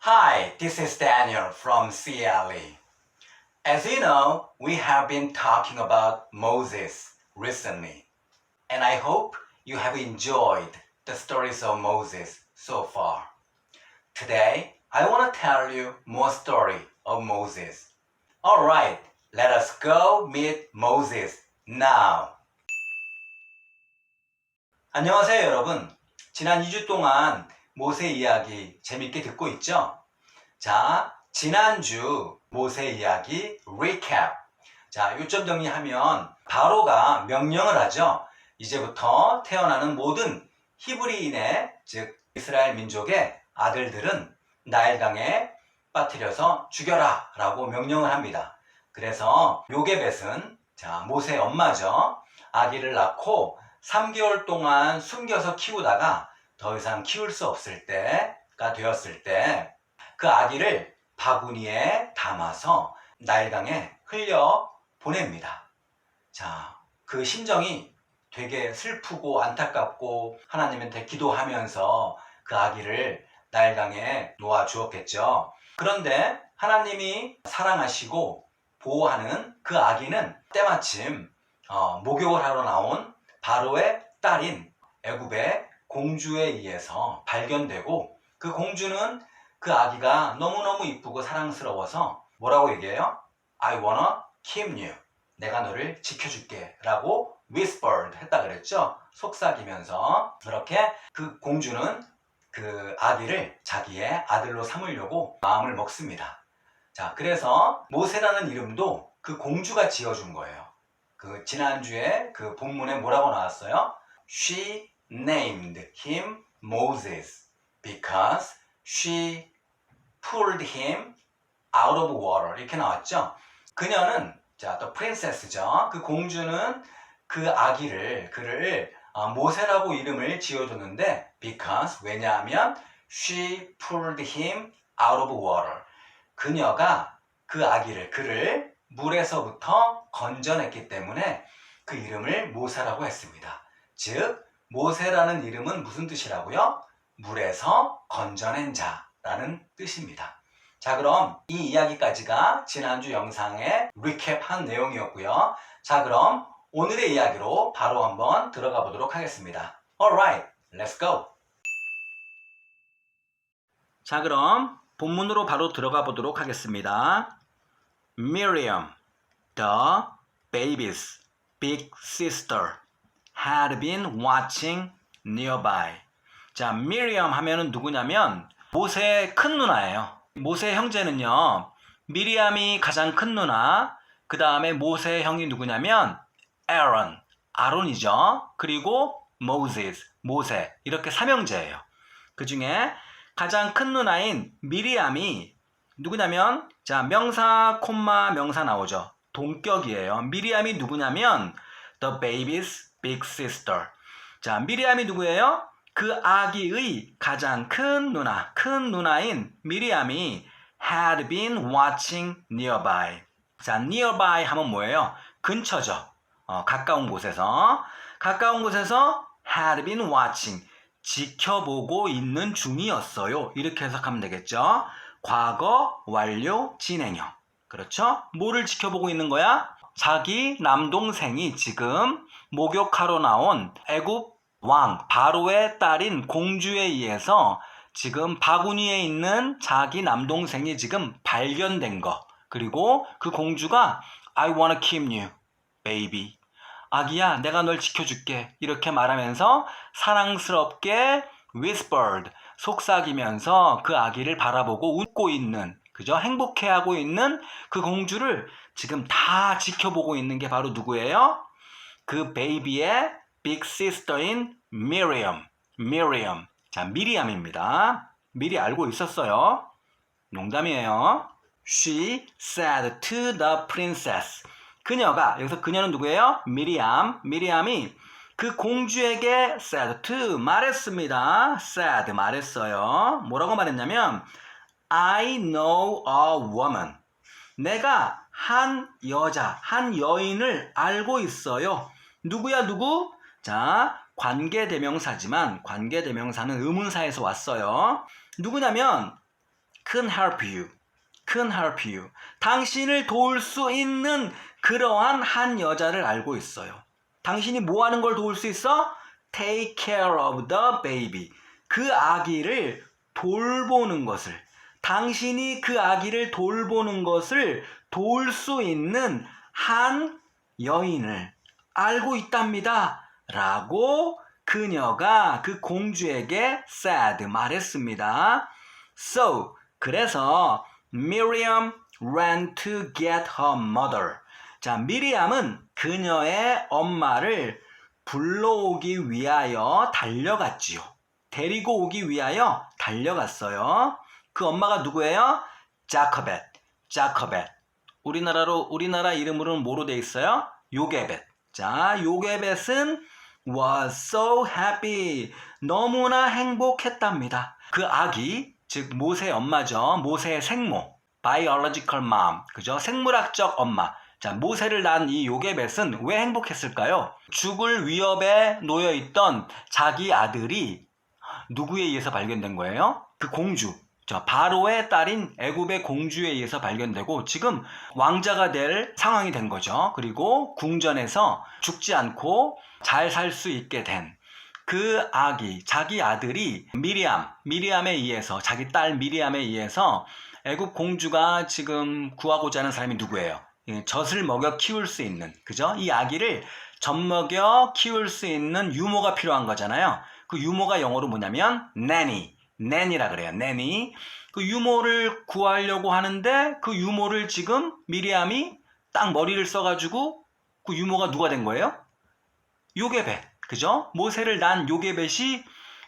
Hi, this is Daniel from CLE. As you know, we have been talking about Moses recently, and I hope you have enjoyed the stories of Moses so far. Today, I want to tell you more story of Moses. All right, let us go meet Moses now. 안녕하세요, 여러분. 지난 2주 동안 모세 이야기 재밌게 듣고 있죠? 자, 지난주 모세 이야기 recap. 자, 요점 정리하면 바로가 명령을 하죠. 이제부터 태어나는 모든 히브리인의 즉 이스라엘 민족의 아들들은 나일강에 빠뜨려서 죽여라 라고 명령을 합니다. 그래서 요게벳은 자, 모세의 엄마죠. 아기를 낳고 3개월 동안 숨겨서 키우다가 더 이상 키울 수 없을 때가 되었을 때 그 아기를 바구니에 담아서 나일강에 흘려 보냅니다. 자, 그 심정이 되게 슬프고 안타깝고 하나님한테 기도하면서 그 아기를 나일강에 놓아 주었겠죠. 그런데 하나님이 사랑하시고 보호하는 그 아기는 때마침 어, 목욕을 하러 나온 바로의 딸인 애굽의 공주에 의해서 발견되고 그 공주는 그 아기가 너무너무 이쁘고 사랑스러워서 뭐라고 얘기해요? I wanna keep you. 내가 너를 지켜줄게 라고 whispered 했다 그랬죠? 속삭이면서 그렇게 그 공주는 그 아기를 자기의 아들로 삼으려고 마음을 먹습니다. 자, 그래서 모세라는 이름도 그 공주가 지어준 거예요. 그 지난주에 그 본문에 뭐라고 나왔어요? She named him Moses because she pulled him out of water 이렇게 나왔죠. 그녀는 자, 또 프린세스죠. 그 공주는 그 아기를 그를 어, 모세라고 이름을 지어줬는데 because 왜냐하면 she pulled him out of water 그녀가 그 아기를 그를 물에서부터 건져냈기 때문에 그 이름을 모세라고 했습니다. 즉 모세라는 이름은 무슨 뜻이라고요? 물에서 건져낸 자라는 뜻입니다. 자 그럼 이 이야기까지가 지난주 영상에 리캡한 내용이었고요. 자 그럼 오늘의 이야기로 바로 한번 들어가 보도록 하겠습니다. Alright, let's go. 자 그럼 본문으로 바로 들어가 보도록 하겠습니다. Miriam, the baby's big sister, had been watching nearby. 자, 미리엄 하면은 누구냐면 모세의 큰 누나예요. 모세 형제는요. 미리암이 가장 큰 누나, 그 다음에 모세의 형이 누구냐면 에런, 아론이죠. 그리고 모세스, 모세 이렇게 삼형제예요. 그 중에 가장 큰 누나인 미리암이 누구냐면 자 명사 콤마 명사 나오죠. 동격이에요. 미리암이 누구냐면 the baby's big sister. 자 미리암이 누구예요? 그 아기의 가장 큰 누나, 큰 누나인 미리암이 had been watching nearby. 자 nearby 하면 뭐예요? 근처죠. 어, 가까운 곳에서 가까운 곳에서 had been watching 지켜보고 있는 중이었어요. 이렇게 해석하면 되겠죠. 과거 완료 진행형. 그렇죠? 뭐를 지켜보고 있는 거야? 자기 남동생이 지금 목욕하러 나온 애굽 왕 바로의 딸인 공주에 의해서 지금 바구니에 있는 자기 남동생이 지금 발견된 거. 그리고 그 공주가 I wanna keep you, baby. 아기야, 내가 널 지켜줄게. 이렇게 말하면서 사랑스럽게 whispered, 속삭이면서 그 아기를 바라보고 웃고 있는, 그죠? 행복해하고 있는 그 공주를 지금 다 지켜보고 있는 게 바로 누구예요? 그 베이비의 빅 시스터인 미리엄. 미리엄. 자, 미리암입니다. 미리 알고 있었어요. 농담이에요. She said to the princess. 그녀가 여기서 그녀는 누구예요? 미리암. 미리암이 그 공주에게 said to 말했습니다. said 말했어요. 뭐라고 말했냐면 I know a woman. 내가 한 여자, 한 여인을 알고 있어요. 누구야 누구? 자, 관계대명사지만 관계대명사는 의문사에서 왔어요. 누구냐면 can help you. can help you. 당신을 도울 수 있는 그러한 한 여자를 알고 있어요. 당신이 뭐 하는 걸 도울 수 있어? take care of the baby. 그 아기를 돌보는 것을. 당신이 그 아기를 돌보는 것을 도울 수 있는 한 여인을 알고 있답니다. 라고 그녀가 그 공주에게 said 말했습니다. So 그래서 Miriam ran to get her mother. 자, 미리암은 그녀의 엄마를 불러오기 위하여 달려갔지요. 데리고 오기 위하여 달려갔어요. 그 엄마가 누구예요? 자커벳. 자커벳. 우리나라로 우리나라 이름으로는 뭐로 돼 있어요? 요게벳. 자, 요게벳은 was so happy. 너무나 행복했답니다. 그 아기, 즉 모세의 엄마죠. 모세의 생모. biological mom. 그죠? 생물학적 엄마. 자, 모세를 낳은 이 요게벳은 왜 행복했을까요? 죽을 위협에 놓여 있던 자기 아들이 누구에 의해서 발견된 거예요? 그 공주. 저 바로의 딸인 애굽의 공주에 의해서 발견되고 지금 왕자가 될 상황이 된 거죠. 그리고 궁전에서 죽지 않고 잘 살 수 있게 된 그 아기, 자기 아들이 미리암, 미리암에 의해서 자기 딸 미리암에 의해서 애굽 공주가 지금 구하고자 하는 사람이 누구예요? 예, 젖을 먹여 키울 수 있는 그죠? 이 아기를 젖 먹여 키울 수 있는 유모가 필요한 거잖아요. 그 유모가 영어로 뭐냐면 nanny, nanny라 그래요. nanny. 그 유모를 구하려고 하는데 그 유모를 지금 미리암이 딱 머리를 써가지고 그 유모가 누가 된 거예요? 요게벳, 그죠? 모세를 난 요게벳이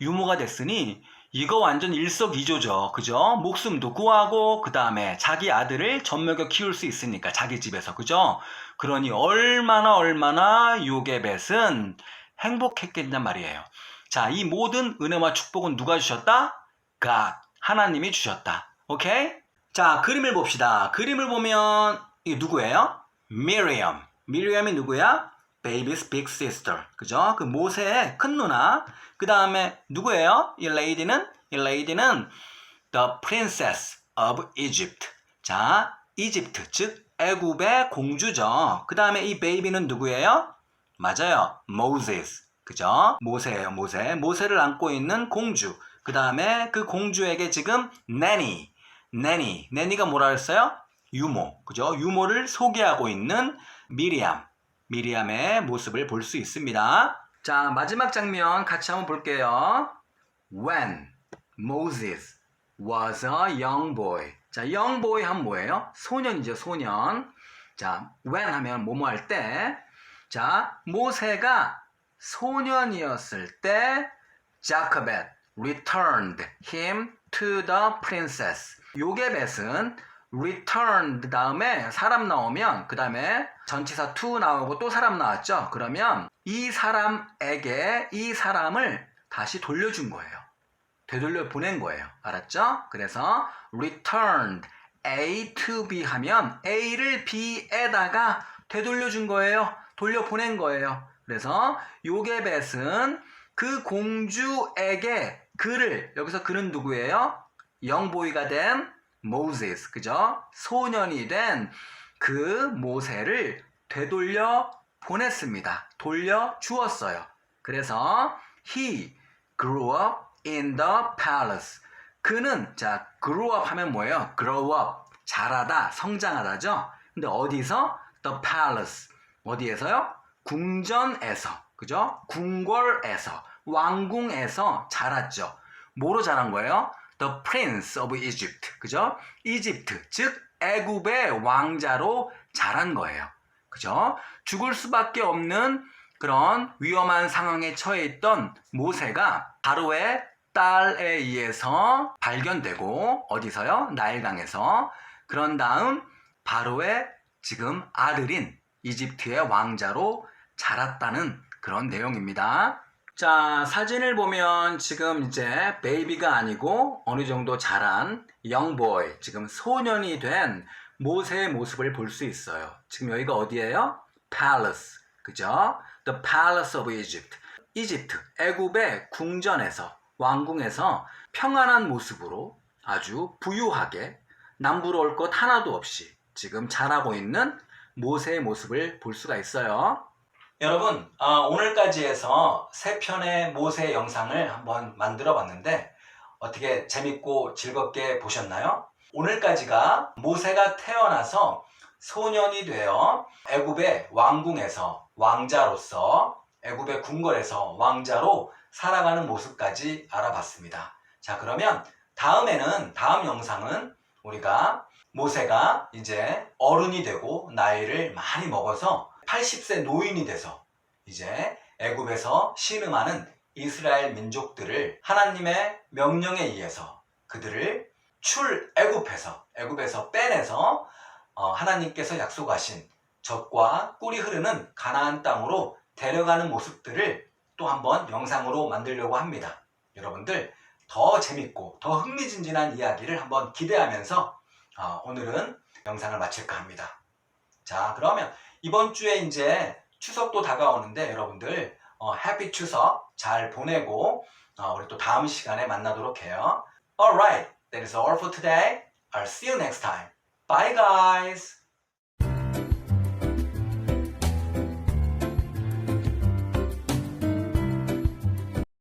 유모가 됐으니 이거 완전 일석이조죠. 그죠? 목숨도 구하고 그 다음에 자기 아들을 젖먹여 키울 수 있으니까 자기 집에서 그죠? 그러니 얼마나 얼마나 요게벳은 행복했겠냔 말이에요. 자, 이 모든 은혜와 축복은 누가 주셨다? God, 하나님이 주셨다. 오케이? 자, 그림을 봅시다. 그림을 보면 이게 누구예요? Miriam. 미리암이 누구야? Baby's big sister. 그죠? 그 모세의 큰 누나. 그 다음에 누구예요? 이 레이디는? 이 레이디는 The Princess of Egypt. 자, 이집트, 즉 애굽의 공주죠. 그 다음에 이 베이비는 누구예요? 맞아요. Moses. 그죠? 모세예요, 모세. 모세를 안고 있는 공주. 그 다음에 그 공주에게 지금 nanny. nanny. nanny가 뭐라 했어요? 유모. 그죠? 유모를 소개하고 있는 미리암. 미리암의 모습을 볼 수 있습니다. 자, 마지막 장면 같이 한번 볼게요. When Moses was a young boy. 자, young boy 하면 뭐예요? 소년이죠, 소년. 자, when 하면 뭐뭐 할 때. 자, 모세가 소년이었을 때 자커벳 returned him to the princess. 요게 벳은 returned 다음에 사람 나오면 그 다음에 전치사 to 나오고 또 사람 나왔죠. 그러면 이 사람에게 이 사람을 다시 돌려준 거예요. 되돌려 보낸 거예요. 알았죠? 그래서 returned A to B 하면 A를 B에다가 되돌려준 거예요. 돌려보낸 거예요. 그래서 요게벳은 그 공주에게 그를 여기서 그는 누구예요? 영보이가 된 모세스 그죠? 소년이 된 그 모세를 되돌려 보냈습니다. 돌려 주었어요. 그래서 he grew up in the palace. 그는 자 grew up 하면 뭐예요? grow up 자라다 성장하다죠. 근데 어디서? the palace 어디에서요? 궁전에서 그죠? 궁궐에서 왕궁에서 자랐죠. 뭐로 자란 거예요? The Prince of Egypt 그죠? 이집트 즉 애굽의 왕자로 자란 거예요. 그죠? 죽을 수밖에 없는 그런 위험한 상황에 처해 있던 모세가 바로의 딸에 의해서 발견되고 어디서요? 나일강에서 그런 다음 바로의 지금 아들인 이집트의 왕자로 자랐다는 그런 내용입니다. 자, 사진을 보면 지금 이제 베이비가 아니고 어느 정도 자란 영보이, 지금 소년이 된 모세의 모습을 볼 수 있어요. 지금 여기가 어디예요? Palace. 그죠? The Palace of Egypt. 이집트, 애굽의 궁전에서, 왕궁에서 평안한 모습으로 아주 부유하게 남부러울 것 하나도 없이 지금 자라고 있는 모세의 모습을 볼 수가 있어요. 여러분, 아, 오늘까지 해서 세 편의 모세 영상을 한번 만들어 봤는데 어떻게 재밌고 즐겁게 보셨나요? 오늘까지가 모세가 태어나서 소년이 되어 애굽의 왕궁에서 왕자로서 애굽의 궁궐에서 왕자로 살아가는 모습까지 알아봤습니다. 자, 그러면 다음에는 다음 영상은 우리가 모세가 이제 어른이 되고 나이를 많이 먹어서 80세 노인이 돼서 이제 애굽에서 신음하는 이스라엘 민족들을 하나님의 명령에 의해서 그들을 출 애굽에서 빼내서 어, 하나님께서 약속하신 젖과 꿀이 흐르는 가나안 땅으로 데려가는 모습들을 또 한번 영상으로 만들려고 합니다. 여러분들 더 재밌고 더 흥미진진한 이야기를 한번 기대하면서 어, 오늘은 영상을 마칠까 합니다. 자, 그러면 이번 주에 이제 추석도 다가오는데 여러분들 어, 해피 추석 잘 보내고 어, 우리 또 다음 시간에 만나도록 해요. Alright, that is all for today. I'll see you next time. Bye guys!